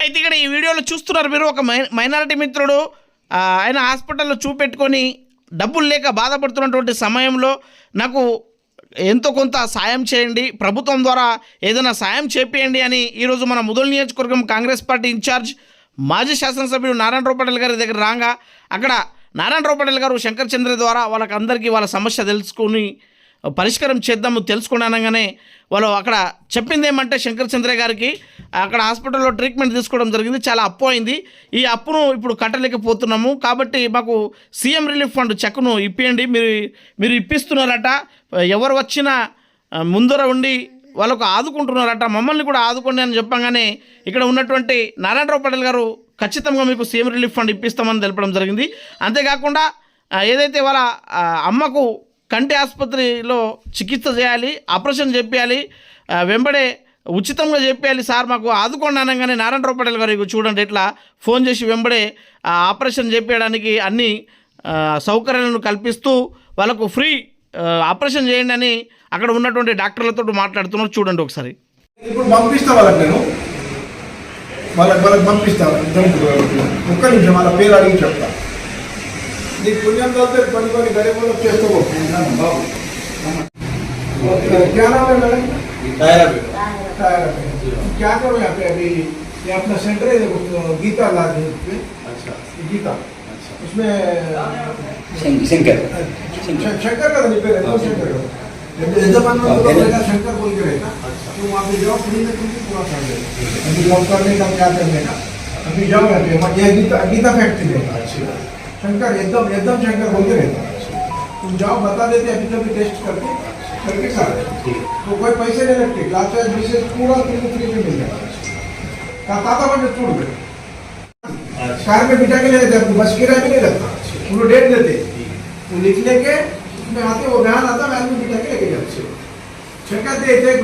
అయితే ఇక్కడ ఈ వీడియోలో చూస్తున్నారు మీరు ఒక మై మైనారిటీ మిత్రుడు ఆయన హాస్పిటల్లో చూపెట్టుకొని డబ్బులు లేక బాధపడుతున్నటువంటి సమయంలో నాకు ఎంతో కొంత సాయం చేయండి. ప్రభుత్వం ద్వారా ఏదైనా సాయం చేపియండి అని ఈరోజు మన ముదల్ నియోజకవర్గం కాంగ్రెస్ పార్టీ ఇన్ఛార్జ్ మాజీ శాసనసభ్యుడు నారాయణ పటేల్ గారి దగ్గర రాగా అక్కడ నారాయణ పటేల్ గారు శంకర్ చంద్ర ద్వారా వాళ్ళకి అందరికీ వాళ్ళ సమస్య తెలుసుకుని పరిష్కారం చేద్దాము తెలుసుకుని అనగానే వాళ్ళు అక్కడ చెప్పింది ఏమంటే శంకర్ చంద్ర గారికి అక్కడ హాస్పిటల్లో ట్రీట్మెంట్ తీసుకోవడం జరిగింది చాలా అప్పు అయింది. ఈ అప్పును ఇప్పుడు కట్టలేకపోతున్నాము. కాబట్టి మాకు సీఎం రిలీఫ్ ఫండ్ చెక్ను ఇప్పియండి. మీరు మీరు ఇప్పిస్తున్నారట. ఎవరు వచ్చినా ముందర ఉండి వాళ్ళకు ఆదుకుంటున్నారట. మమ్మల్ని కూడా ఆదుకోండి అని చెప్పగానే ఇక్కడ ఉన్నటువంటి నారాయణరావు పటేల్ గారు ఖచ్చితంగా మీకు సీఎం రిలీఫ్ ఫండ్ ఇప్పిస్తామని తెలపడం జరిగింది. అంతేకాకుండా ఏదైతే వాళ్ళ అమ్మకు కంటి ఆసుపత్రిలో చికిత్స చేయాలి ఆపరేషన్ చేపించాలి వెంబడే ఉచితంగా చెప్పేయాలి సార్ మాకు ఆదుకోండి అనగానే నారాయణరావు పటేల్ గారు చూడండి ఇట్లా ఫోన్ చేసి వెంబడే ఆ ఆపరేషన్ చేపించడానికి అన్ని సౌకర్యాలను కల్పిస్తూ వాళ్ళకు ఫ్రీ ఆపరేషన్ చేయండి అని అక్కడ ఉన్నటువంటి డాక్టర్లతో మాట్లాడుతున్నారు. చూడండి ఒకసారి. ఇప్పుడు పంపిస్తా వాళ్ళకి నేను. వాళ్ళకి వాళ్ళకి పంపిస్తా ఒక్క నిమిషం వాళ్ళ పేరు అడిగి చెప్తా. నీకు పుణ్యం గరీబులకు బాబు. क्या नाम है। क्या करो यहाँ पे अभी? ये अपना सेंटर है देखो गीता लाल पे अच्छा। गीता। अच्छा। उसमें शंकर। शंकर। का नहीं पहले दो शंकर का। जब यजमान में बोला रहेगा शंकर बोल के रहेगा। तो वहाँ पे जाओ फ्री में तुमको पूरा कर देगा अभी जॉब करने का क्या करने का अभी जाओ यहाँ पे वहाँ ये गीता गीता फैक्ट्री है। अच्छा। शंकर एकदम एकदम शंकर बोल के रहता तुम जाओ बता देते अभी कभी टेस्ट करके करके खा रहे तो कोई पैसे नहीं लगते ग्लास विशेष पूरा फ्री फ्री में मिल जाता का ताता बने छोड़ दे। कार अच्छा। में बिठा के ले लेते आपको बस किराया भी नहीं लगता पूरे डेट देते तो निकले के उसमें आते वो बयान आता वैन में बिठा के लेके जाते छक्का देते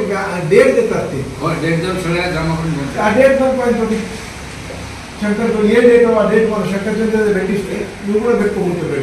डेट देता थे और डेट तो जब सड़ा जमा कर हाँ, डेट पर पॉइंट होती ಶಂಕರ್ ಏನ್ ಡೇಟ್ ಆ ಡೇಟ್ ಶಂಕರ್ ಚಂದ್ರ ಬೆಟ್ಟಿಷ್ಟೇ ಇವು ಕೂಡ ಬೆಟ್ಟು ಹೋಗ್ತೇವೆ